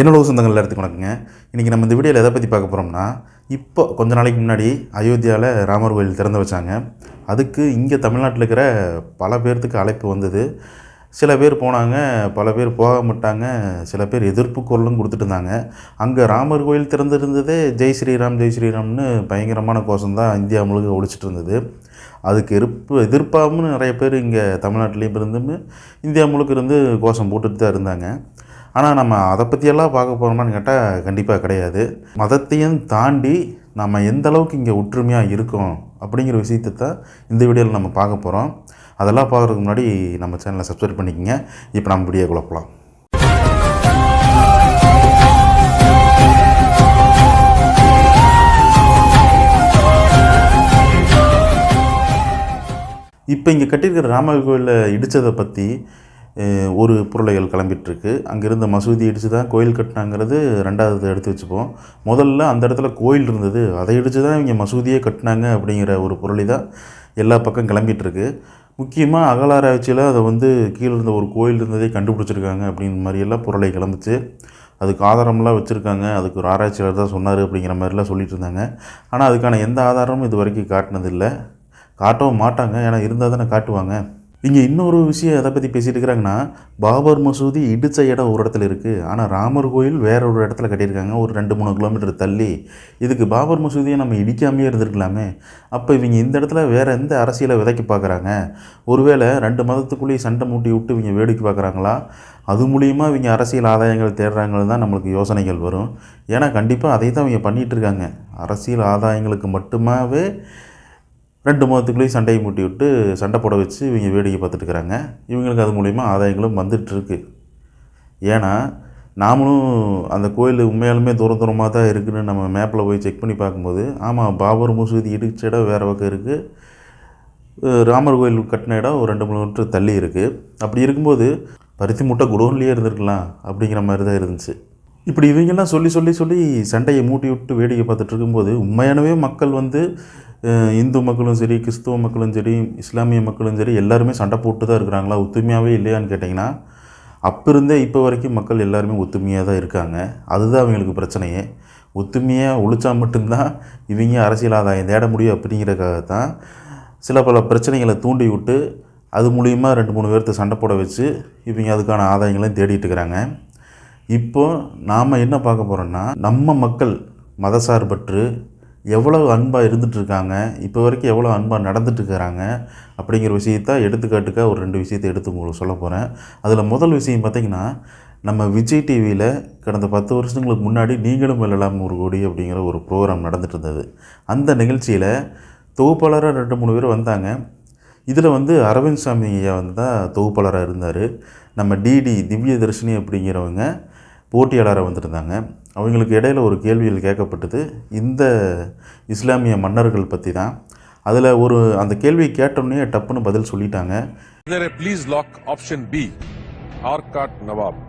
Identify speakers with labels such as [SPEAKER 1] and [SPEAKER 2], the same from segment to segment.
[SPEAKER 1] என்னோட சொந்தங்கள் எல்லாத்துக்கும் வணக்கங்க இன்றைக்கி நம்ம இந்த வீடியோவில் எதை பற்றி பார்க்க போகிறோம்னா இப்போ கொஞ்ச நாளைக்கு முன்னாடி அயோத்தியாவில் ராமர் கோயில் திறந்து வச்சாங்க. அதுக்கு இங்கே தமிழ்நாட்டில் இருக்கிற பல பேர்த்துக்கு அழைப்பு வந்தது. சில பேர் போனாங்க பல பேர் போக மாட்டாங்க சில பேர் எதிர்ப்பு குரலும் கொடுத்துட்டு இருந்தாங்க. அங்கே ராமர் கோயில் திறந்திருந்ததே ஜெய் ஸ்ரீராம் ஜெய் ஸ்ரீராம்னு பயங்கரமான கோஷம் தான் இந்தியா முழுக்க ஒழிச்சிட்டு இருந்தது. அதுக்கு எதிர்ப்பு எதிர்ப்பாகவும் நிறைய பேர் இங்கே தமிழ்நாட்டிலையும் இருந்தும் இந்தியா முழுக்க இருந்து கோஷம் போட்டுட்டு தான் இருந்தாங்க. ஆனால் நம்ம அதை பற்றியெல்லாம் பார்க்க போகிறோமான்னு கேட்டால் கண்டிப்பாக கிடையாது. மதத்தையும் தாண்டி நம்ம எந்த அளவுக்கு இங்கே ஒற்றுமையாக இருக்கோம் அப்படிங்கிற விஷயத்தை தான் இந்த வீடியோவில் நம்ம பார்க்க போகிறோம் அதெல்லாம் பார்க்குறதுக்கு முன்னாடி நம்ம சேனலை சப்ஸ்கிரைப் பண்ணிக்கோங்க. இப்போ நம்ம வீடியோ குழப்பலாம் இப்போ இங்கே கட்டியிருக்கிற ராமர் கோயிலில் இடித்ததை பற்றி ஒரு பொருளைகள் கிளம்பிட்டுருக்கு. அங்கே இருந்த மசூதி இடித்து தான் கோயில் கட்டினாங்கிறது ரெண்டாவது எடுத்து வச்சுப்போம். முதல்ல அந்த இடத்துல கோயில் இருந்தது. அதை இடித்து தான் இவங்க மசூதியே கட்டினாங்க அப்படிங்கிற ஒரு பொருளை தான் எல்லா பக்கம் கிளம்பிகிட்ருக்கு முக்கியமாக அகலாராய்ச்சியில் அதை வந்து கீழே இருந்த ஒரு கோயில் இருந்ததே கண்டுபிடிச்சிருக்காங்க அப்படிங்கிற மாதிரியெல்லாம் பொருளை கிளம்பிச்சு. அதுக்கு ஆதாரம்லாம் வச்சுருக்காங்க. அதுக்கு ஒரு ஆராய்ச்சியாளர் தான் சொன்னார் அப்படிங்கிற மாதிரிலாம் சொல்லிட்டு இருந்தாங்க. ஆனால் அதுக்கான எந்த ஆதாரமும் இது வரைக்கும் காட்டினதில்லை. காட்டவும் மாட்டாங்க. ஏன்னா இருந்தால் தானே காட்டுவாங்க. இங்கே இன்னொரு விஷயம் எதை பற்றி பேசிட்டு இருக்கிறாங்கன்னா பாபர் மசூதி இடித்த இடம் ஒரு இடத்துல இருக்குது ஆனால் ராமர் கோயில் வேற ஒரு இடத்துல கட்டியிருக்காங்க. ஒரு ரெண்டு மூணு கிலோமீட்டர் தள்ளி. இதுக்கு பாபர் மசூதியை நம்ம இடிக்காமையே இருந்திருக்கலாமே. அப்போ இவங்க இந்த இடத்துல வேறு எந்த அரசியலை விதைக்க பார்க்குறாங்க ஒருவேளை ரெண்டு மதத்துக்குள்ளேயே சண்டை மூட்டி விட்டு இவங்க வேடிக்கை பார்க்குறாங்களா அது மூலியமாக இவங்க அரசியல் ஆதாயங்கள் தேடுறாங்கன்னு தான் நம்மளுக்கு யோசனைகள் வரும். ஏன்னா கண்டிப்பாக அதை தான் இவங்க பண்ணிகிட்டு இருக்காங்க. அரசியல் ஆதாயங்களுக்கு மட்டுமாவே ரெண்டு மதத்துக்குள்ளேயும் சண்டையை மூட்டி விட்டு சண்டை போட வச்சு இவங்க வேடிக்கை பார்த்துட்டு இருக்கிறாங்க இவங்களுக்கு அது மூலிமா ஆதாயங்களும் வந்துட்டுருக்கு. ஏன்னா நாமளும் அந்த கோயில் உண்மையாலுமே தூரம் தூரமாக தான் இருக்குதுன்னு நம்ம மேப்பில் போய் செக் பண்ணி பார்க்கும்போது ஆமாம் பாபர் மசூதி இடிச்ச இடம் வேறு பக்கம் இருக்குது ராமர் கோயில் கட்டின இடம் ஒரு ரெண்டு மூணு மீட்டர் தள்ளி இருக்குது அப்படி இருக்கும்போது பருத்தி முட்டை குடோன்லேயே இருந்திருக்கலாம் அப்படிங்கிற மாதிரி தான் இருந்துச்சு. இப்படி இவங்கெல்லாம் சொல்லி சொல்லி சொல்லி சண்டையை மூட்டி விட்டு வேடிக்கை பார்த்துட்டு இருக்கும்போது உண்மையானவே மக்கள் வந்து இந்து மக்களும் சரி கிறிஸ்துவ மக்களும் சரி இஸ்லாமிய மக்களும் சரி எல்லாருமே சண்டை போட்டு தான் இருக்கிறாங்களா? ஒத்துமையாகவே இல்லையான்னு கேட்டிங்கன்னா அப்போ இருந்தே இப்போ வரைக்கும் மக்கள் எல்லாருமே ஒத்துமையாக தான் இருக்காங்க. அதுதான் அவங்களுக்கு பிரச்சனையே. ஒத்துமையாக ஒழிச்சா மட்டும்தான் இவங்க அரசியல் ஆதாயம் தேட முடியும் அப்படிங்கிறக்காக தான் சில பல பிரச்சனைகளை தூண்டி விட்டு அது மூலிமா ரெண்டு மூணு பேர்த்த சண்டை போட வச்சு இவங்க அதுக்கான ஆதாயங்களையும் தேடிட்டு இருக்கிறாங்க. இப்போ நாம் என்ன பார்க்க போகிறோன்னா நம்ம மக்கள் மதசார்பற்று எவ்வளவு அன்பாக இருந்துகிட்ருக்காங்க இப்போ வரைக்கும் எவ்வளோ அன்பாக நடந்துட்டுருக்கிறாங்க அப்படிங்கிற விஷயத்த எடுத்துக்காட்டுக்காக ஒரு ரெண்டு விஷயத்தை எடுத்து உங்களுக்கு சொல்ல போகிறேன் அதில் முதல் விஷயம் பார்த்திங்கன்னா நம்ம விஜய் டிவியில் கடந்த பத்து வருஷங்களுக்கு முன்னாடி நீங்களும் வெல்லலாம் ஒரு கோடி அப்படிங்கிற ஒரு ப்ரோக்ராம் நடந்துட்டு இருந்தது அந்த நிகழ்ச்சியில் தொகுப்பாளராக ரெண்டு மூணு பேர் வந்தாங்க. இதில் வந்து அரவிந்த் சாமி ஐயா வந்து தான் தொகுப்பாளராக இருந்தார். நம்ம டிடி திவ்ய தர்ஷினி அப்படிங்கிறவங்க போட்டியாளராக வந்திருந்தாங்க. அவங்களுக்கு இடையில ஒரு கேள்விகள் கேட்கப்பட்டது. இந்த இஸ்லாமிய மன்னர்கள் பற்றி தான். அதில் ஒரு அந்த கேள்வியை கேட்டோன்னே டப்புன்னு பதில் சொல்லிட்டாங்க.
[SPEAKER 2] there please lock option B Arcot Nawab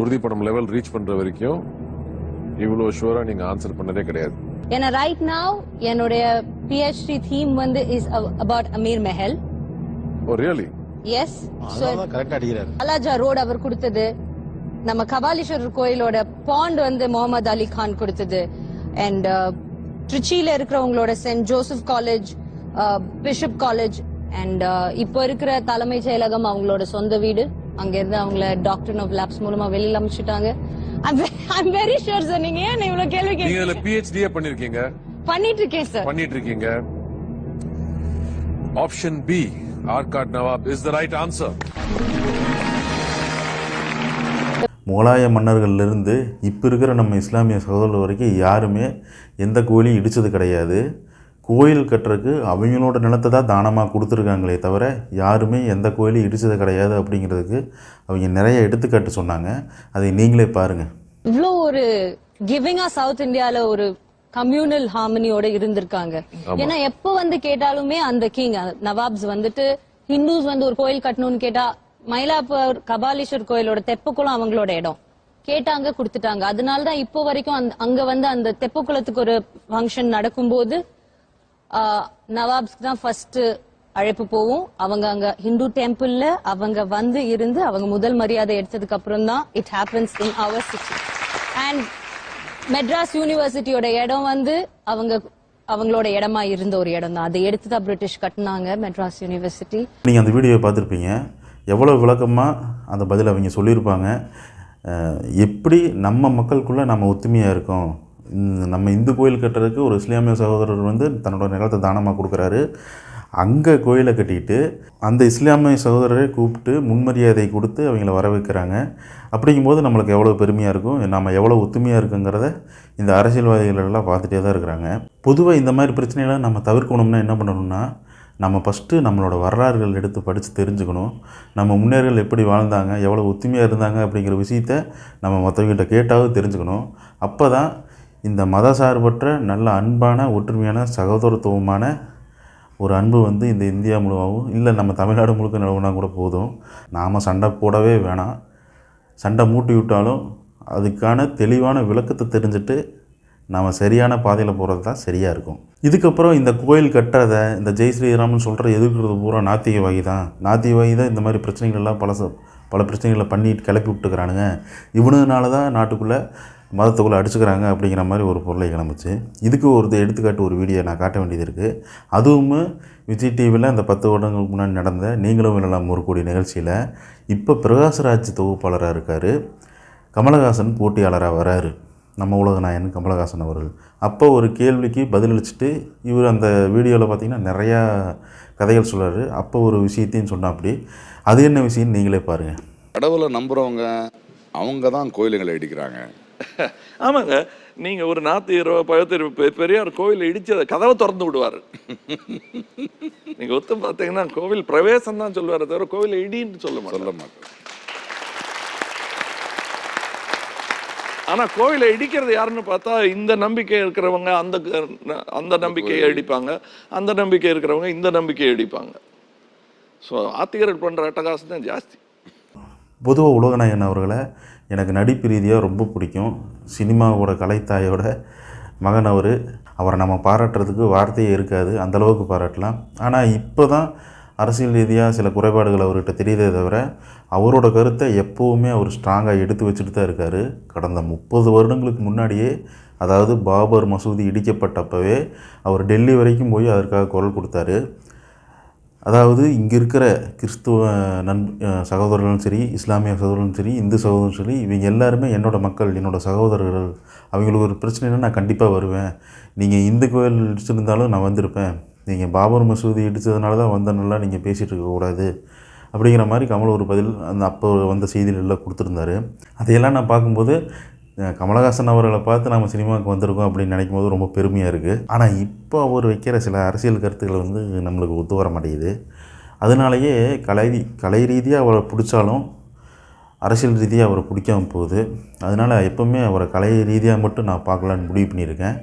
[SPEAKER 2] உறுதிப்படம் level reach பண்ற வரைக்கும் இவ்வளவு ஷூரா நீங்க ஆன்சர் பண்ணதே கிடையாது.
[SPEAKER 3] ஏன்னா ரைட் நாவ் என்னுடைய பிஹெச்டி தீம் வந்து is about Amir Mahal
[SPEAKER 2] oh really
[SPEAKER 3] yes
[SPEAKER 4] கரெக்டா அடிக்கிறாரு.
[SPEAKER 3] அலாஜா ரோட் அவர் கொடுத்தது. நம்ம கபாலீஸ்வரர் கோயிலோட பாண்ட் வந்து முகமது அலி கான் கொடுத்தது. அண்ட் ட்ரிச்சியில இருக்கிறவங்களோட Saint Joseph college Bishop college and இப்போ இருக்கிற தலைமைச் செயலகம் அவங்களோட சொந்த வீடு. அங்க இருந்து அவங்கள டாக்டர் ஆஃப் லேப்ஸ் மூலமா வெளியில அமைச்சிட்டாங்க ஐம் வெரி ஷுர் சார் நீங்க ஏன் இவ்வளவு கேள்வி
[SPEAKER 2] நீங்க இதுல
[SPEAKER 3] கேட்க
[SPEAKER 2] பிஹெச்டியே பண்ணிருக்கீங்க
[SPEAKER 3] பண்ணிட்டு இருக்கேன் சார்
[SPEAKER 2] பண்ணிட்டு இருக்கீங்க option B Arcot Nawab is the right answer
[SPEAKER 1] முகலாய மன்னர்கள்லேருந்து இப்போ இருக்கிற நம்ம இஸ்லாமிய சகோதரர்கள் வரைக்கும் யாருமே எந்த கோயிலையும் இடித்தது கிடையாது. கோயில் கட்டுறதுக்கு அவங்களோட நிலத்தை தான் தானமாக கொடுத்துருக்காங்களே தவிர யாருமே எந்த கோயிலையும் இடித்தது கிடையாது அப்படிங்கிறதுக்கு அவங்க நிறைய எடுத்துக்காட்டு சொன்னாங்க. அதை நீங்களே பாருங்கள்
[SPEAKER 3] இவ்ளோ ஒரு கிவிங்கா சவுத் இந்தியால ஒரு கம்யூனல் ஹார்மனியோட இருந்திருக்காங்க. ஏன்னா எப்ப வந்து கேட்டாலுமே அந்த கிங் நவாப்ஸ் வந்துட்டு ஹிந்துஸ் வந்து ஒரு கோயில் கட்டணும்னு கேட்டா மயிலாப்பூர் கபாலீஸ்வர் கோயிலோட தெப்பக்குளம் அவங்களோட இடம். கேட்டாங்க கொடுத்துட்டாங்க. அதனாலதான் இப்போ வரைக்கும் அங்க வந்து அந்த தெப்பக்குளத்துக்கு ஒரு ஃபங்க்ஷன் நடக்கும்போது ஆஹ், நவாப்ஸ்க்கு தான் ஃபர்ஸ்ட் அழைப்பு போகும் அவங்க அங்க ஹிந்து டெம்பிள்ல அவங்க வந்து இருந்து அவங்க முதல் மரியாதை எடுத்ததுக்கு அப்புறம் தான் it happens in our city and Madras யூனிவர்சிட்டியோட இடம் வந்து அவங்க அவங்களோட இடமா இருந்த ஒரு இடம் தான் அதை எடுத்து தான் பிரிட்டிஷ் கட்டினாங்க மெட்ராஸ் யூனிவர்சிட்டி
[SPEAKER 1] நீங்க அந்த வீடியோ பார்த்துருப்பீங்க. எவ்வளோ விளக்கமாக அந்த பதில் அவங்க சொல்லியிருப்பாங்க. எப்படி நம்ம மக்களுக்குள்ளே நம்ம ஒத்துமையாக இருக்கோம். நம்ம இந்து கோயில் கட்டுறதுக்கு ஒரு இஸ்லாமிய சகோதரர் வந்து தன்னோட நிலத்தை தானமாக கொடுக்குறாரு. அங்கே கோயிலை கட்டிட்டு அந்த இஸ்லாமிய சகோதரரை கூப்பிட்டு முன்மரியாதை கொடுத்து அவங்கள வர வைக்கிறாங்க அப்படிங்கும்போது நம்மளுக்கு எவ்வளோ பெருமையாக இருக்கும். நம்ம எவ்வளோ ஒத்துமையாக இருக்குங்கிறத இந்த அரசியல்வாதிகளெல்லாம் பார்த்துட்டே தான் இருக்கிறாங்க. பொதுவாக இந்த மாதிரி பிரச்சனைகளை நம்ம தவிர்க்கணும்னா என்ன பண்ணணும்னா நம்ம ஃபஸ்ட்டு நம்மளோட வரலாறுகள் எடுத்து படித்து தெரிஞ்சுக்கணும். நம்ம முன்னேறுகள் எப்படி வாழ்ந்தாங்க எவ்வளோ ஒத்துமையாக இருந்தாங்க அப்படிங்கிற விஷயத்த நம்ம மற்றவங்ககிட்ட கேட்டாவது தெரிஞ்சுக்கணும். அப்போ தான் இந்த மத சார்பற்ற நல்ல அன்பான ஒற்றுமையான சகோதரத்துவமான ஒரு அன்பு வந்து இந்த இந்தியா முழுவாகவும் இல்லை நம்ம தமிழ்நாடு முழுக்க நிலவுனா கூட போதும். நாம் சண்டை போடவே வேணாம். சண்டை மூட்டி விட்டாலும் அதுக்கான தெளிவான விளக்கத்தை தெரிஞ்சுட்டு நாம் சரியான பாதையில் போகிறது தான் சரியாக இருக்கும். இதுக்கப்புறம் இந்த கோயில் கட்டுறதை இந்த ஜெய் ஸ்ரீராமன் சொல்கிற எதிர்க்கிறது பூரா நாத்திகவாதி தான். நாத்திகவாதி தான் இந்த மாதிரி பிரச்சனைகள் எல்லாம் பல ச- பல பிரச்சனைகளை பண்ணி கிளப்பி விட்டுக்கிறானுங்க. இவனுனால தான் நாட்டுக்குள்ளே மதத்துக்குள்ளே அடிச்சுக்கிறாங்க அப்படிங்கிற மாதிரி ஒரு பொருளை கிளம்புச்சு. இதுக்கு ஒரு எடுத்துக்காட்டு ஒரு வீடியோ நான் காட்ட வேண்டியது இருக்குது அதுவும் விஜய் டிவியில் அந்த பத்து வருடங்களுக்கு முன்னாடி நடந்த நீங்களும் வெல்லலாம் ஒரு கோடி நிகழ்ச்சியில் இப்போ பிரகாஷ்ராஜ் தொகுப்பாளராக இருக்கார். கமலஹாசன் போட்டியாளராக வராரு. நம்ம உலக நாயன் கமலஹாசன் அவர்கள். அப்போ ஒரு கேள்விக்கு பதிலளிச்சுட்டு இவர் அந்த வீடியோவில் பார்த்தீங்கன்னா நிறையா கதைகள் சொல்றாரு. அப்போ ஒரு விஷயத்தையும் சொன்னா அப்படி அது என்ன விஷயம்னு நீங்களே பாருங்கள்
[SPEAKER 4] கடவுளை நம்புறவங்க அவங்க தான் கோயிலுங்களை இடிக்கிறாங்க.
[SPEAKER 5] ஆமாங்க நீங்க ஒரு நாத்தியரோ பழத்திரோ பெரியார் கோவில் இடிச்சத கதவை திறந்து விடுவாரு. நீங்க ஒத்து பார்த்தீங்கன்னா கோவில் பிரவேசம் தான் சொல்லுவாரு தவிர கோவில் இடின்னு சொல்ல மாட்டார்.
[SPEAKER 4] சொல்ல மாட்டேன்
[SPEAKER 5] ஆனா கோவிலை இடிக்கிறது யாருன்னு பார்த்தா இந்த நம்பிக்கை இருக்கிறவங்க அந்த க- அந்த நம்பிக்கையை அடிப்பாங்க அந்த நம்பிக்கை இருக்கிறவங்க இந்த நம்பிக்கையை அடிப்பாங்க ஸோ ஆத்திகர்கள் பண்ற அட்டகாசம் தான் ஜாஸ்தி.
[SPEAKER 1] பொதுவாக உலகநாயகன் அவர்களை எனக்கு நடிப்பு ரீதியாக ரொம்ப பிடிக்கும். சினிமாவோட கலைத்தாயோட மகன் அவர். அவரை நம்ம பாராட்டுறதுக்கு வார்த்தையே இருக்காது. அந்தளவுக்கு பாராட்டலாம். ஆனால் இப்போ தான் அரசியல் ரீதியாக சில குறைபாடுகள் அவர்கிட்ட தெரியுதே தவிர அவரோட கருத்தை எப்போவுமே அவர் ஸ்ட்ராங்காக எடுத்து வச்சுட்டு தான் இருக்கார். கடந்த முப்பது வருடங்களுக்கு முன்னாடியே அதாவது பாபர் மசூதி இடிக்கப்பட்டப்பவே அவர் டெல்லி வரைக்கும் போய் அதற்காக குரல் கொடுத்தாரு. அதாவது இங்கே இருக்கிற கிறிஸ்துவ நண் சகோதரர்களும் சரி இஸ்லாமிய சகோதரர்களும் சரி இந்து சகோதரரும் சரி இவங்க எல்லாருமே என்னோடய மக்கள் என்னோடய சகோதரர்கள் அவங்களுக்கு ஒரு பிரச்சனைனா நான் கண்டிப்பாக வருவேன். நீங்கள் இந்து கோயில் இடிச்சிருந்தாலும் நான் வந்திருப்பேன். நீங்கள் பாபர் மசூதி இடித்ததுனால தான் வந்தனெல்லாம் நீங்கள் பேசிகிட்டு இருக்கக்கூடாது அப்படிங்கிற மாதிரி கமல் ஒரு பதில் அந்த அப்போ வந்த செய்திகள் எல்லாம் கொடுத்துருந்தாரு. அதையெல்லாம் நான் பார்க்கும்போது கமலஹாசன் அவர்களை பார்த்து நம்ம சினிமாவுக்கு வந்திருக்கோம் அப்படின்னு நினைக்கும் போது ரொம்ப பெருமையாக இருக்குது ஆனால் இப்போ அவர் வைக்கிற சில அரசியல் கருத்துக்கள் வந்து நம்மளுக்கு ஒத்து வர மாட்டேங்குது. அதனாலேயே கலை கலை ரீதியாக அவரை பிடிச்சாலும் அரசியல் ரீதியாக அவரை பிடிக்காம போகுது. அதனால் எப்போவுமே அவரை கலை ரீதியாக மட்டும் நான் பார்க்கலான்னு முடிவு பண்ணியிருக்கேன்.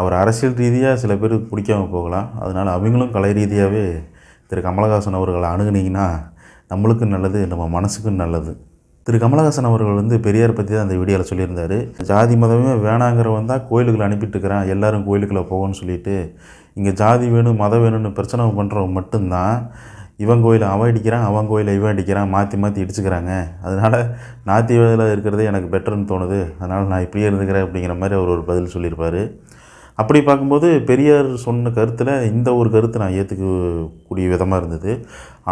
[SPEAKER 1] அவர் அரசியல் ரீதியாக சில பேருக்கு பிடிக்காம போகலாம். அதனால் அவங்களும் கலை ரீதியாகவே திரு. கமலஹாசன் அவர்களை அணுகுனீங்கன்னா நம்மளுக்கும் நல்லது நம்ம மனசுக்கும் நல்லது. திரு. கமலஹாசன் அவர்கள் வந்து பெரியார் பற்றி தான் அந்த வீடியோவில் சொல்லியிருந்தார். ஜாதி மதமே வேணாங்கிறவன் தான் கோயிலுக்குள்ள அனுப்பிட்டுருக்கிறான் எல்லோரும் எல்லாரும் கோயிலுக்குள்ளே போகணும்னு சொல்லிட்டு இங்கே ஜாதி வேணும் மதம் வேணும்னு பிரச்சனை பண்ணுறவன் மட்டும்தான் இவன் கோயிலை அவன் அடிக்கிறான் அவன் கோயிலை இவன் அடிக்கிறான் மாற்றி மாற்றி இடிச்சுக்கிறாங்க. அதனால் நாத்தியத்தில் இருக்கிறதே எனக்கு பெட்டர்னு தோணுது. அதனால் நான் இப்படியே இருந்துக்கிறேன் அப்படிங்கிற மாதிரி அவர் ஒரு பதில் சொல்லியிருப்பார். அப்படி பார்க்கும்போது பெரியார் சொன்ன கருத்தில் இந்த ஒரு கருத்து நான் ஏற்றுக்கக்கூடிய விதமாக இருந்தது.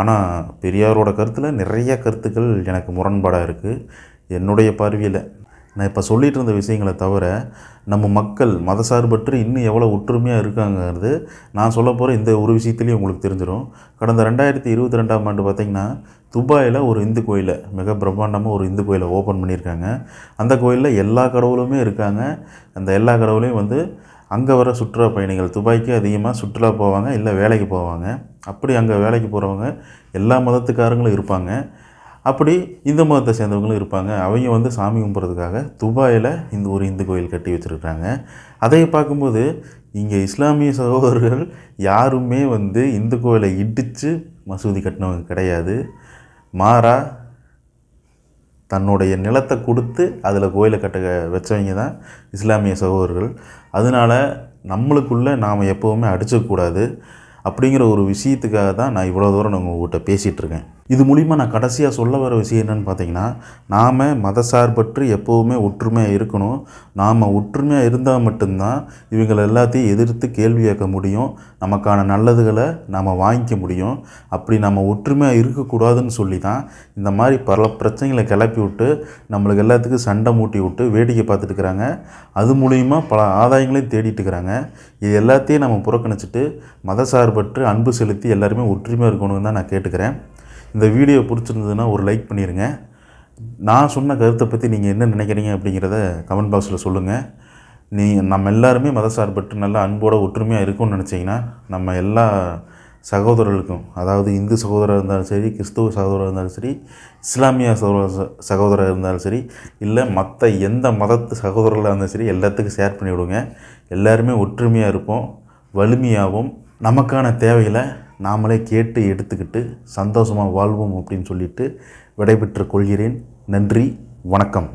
[SPEAKER 1] ஆனால் பெரியாரோட கருத்தில் நிறைய கருத்துக்கள் எனக்கு முரண்பாடாக இருக்குது என்னுடைய பார்வையில் நான் இப்போ சொல்லிட்டு இருந்த விஷயங்களை தவிர நம்ம மக்கள் மதசார்பற்று இன்னும் எவ்வளோ ஒற்றுமையாக இருக்காங்கிறது நான் சொல்ல போகிற இந்த ஒரு விஷயத்துலேயும் உங்களுக்கு தெரிஞ்சிடும். கடந்த ரெண்டாயிரத்தி இருபத்தி ரெண்டாம் ஆண்டு பார்த்திங்கன்னா துபாயில் ஒரு இந்து கோயிலை மிக பிரம்மாண்டமாக ஒரு இந்து கோயிலை ஓப்பன் பண்ணியிருக்காங்க. அந்த கோயிலில் எல்லா கடவுளுமே இருக்காங்க. அந்த எல்லா கடவுளையும் வந்து அங்கே வர சுற்றுலா பயணிகள் துபாய்க்கு அதிகமாக சுற்றுலா போவாங்க இல்லை வேலைக்கு போவாங்க. அப்படி அங்கே வேலைக்கு போகிறவங்க எல்லா மதத்துக்காரங்களும் இருப்பாங்க. அப்படி இந்து மதத்தை சேர்ந்தவங்களும் இருப்பாங்க. அவங்க வந்து சாமி கும்பிட்றதுக்காக துபாயில் இந்த ஒரு இந்து கோயில் கட்டி வச்சுருக்காங்க அதை பார்க்கும்போது இங்கே இஸ்லாமிய சகோதரர்கள் யாருமே வந்து இந்து கோயிலை இடித்து மசூதி கட்டினவங்க கிடையாது. மாறா தன்னுடைய நிலத்தை கொடுத்து அதில் கோயிலை கட்ட வச்சவங்க தான் இஸ்லாமிய சகோதரர்கள். அதனால் நம்மளுக்குள்ளே நாம் எப்போவுமே அடிச்சக்கூடாது அப்படிங்கிற ஒரு விஷயத்துக்காக தான் நான் இவ்வளோ தூரம் நான் உங்கள்கிட்ட பேசிகிட்ருக்கேன் இது மூலிமா நான் கடைசியாக சொல்ல வர விஷயம் என்னென்னு பார்த்தீங்கன்னா நாம் மதசார்பற்று எப்போவுமே ஒற்றுமையாக இருக்கணும். நாம் ஒற்றுமையாக இருந்தால் மட்டும்தான் இவங்களை எல்லாத்தையும் எதிர்த்து கேள்வி கேட்க முடியும். நமக்கான நல்லதுகளை நாம் வாங்கிக்க முடியும். அப்படி நம்ம ஒற்றுமையாக இருக்கக்கூடாதுன்னு சொல்லி தான் இந்த மாதிரி பல பிரச்சனைகளை கிளப்பி விட்டு நம்மளுக்கு எல்லாத்துக்கும் சண்டை மூட்டி விட்டு வேடிக்கை பார்த்துட்டு இருக்கிறாங்க. அது மூலிமா பல ஆதாயங்களையும் தேடிட்டு இருக்கிறாங்க. இது எல்லாத்தையும் நம்ம புறக்கணிச்சிட்டு மதசார்பற்று அன்பு செலுத்தி எல்லாருமே ஒற்றுமையாக இருக்கணும்னு தான் நான் கேட்டுக்கிறேன். இந்த வீடியோ பிடிச்சிருந்ததுன்னா ஒரு லைக் பண்ணிடுங்க நான் சொன்ன கருத்தை பற்றி நீங்கள் என்ன நினைக்கிறீங்க அப்படிங்கிறத கமெண்ட் பாக்ஸில் சொல்லுங்கள் நீ நம்ம எல்லாருமே மதசார்பற்று நல்லா அன்போட ஒற்றுமையாக இருக்கும்னு நினச்சிங்கன்னா நம்ம எல்லா சகோதரர்களுக்கும் அதாவது இந்து சகோதரர் இருந்தாலும் சரி கிறிஸ்துவ சகோதரர் இருந்தாலும் சரி இஸ்லாமிய சகோதர சகோதரர் இருந்தாலும் சரி இல்லை மற்ற எந்த மதத்து சகோதரர்களாக இருந்தாலும் சரி எல்லாத்துக்கும் ஷேர் பண்ணி விடுங்க எல்லாருமே ஒற்றுமையாக இருப்போம் வலிமையாகவும் நமக்கான தேவைகளை நாமளே கேட்டு எடுத்துக்கிட்டு சந்தோஷமாக வாழ்வோம் அப்படின்னு சொல்லிட்டு விடைபெற்றுக் கொள்கிறேன். நன்றி வணக்கம்.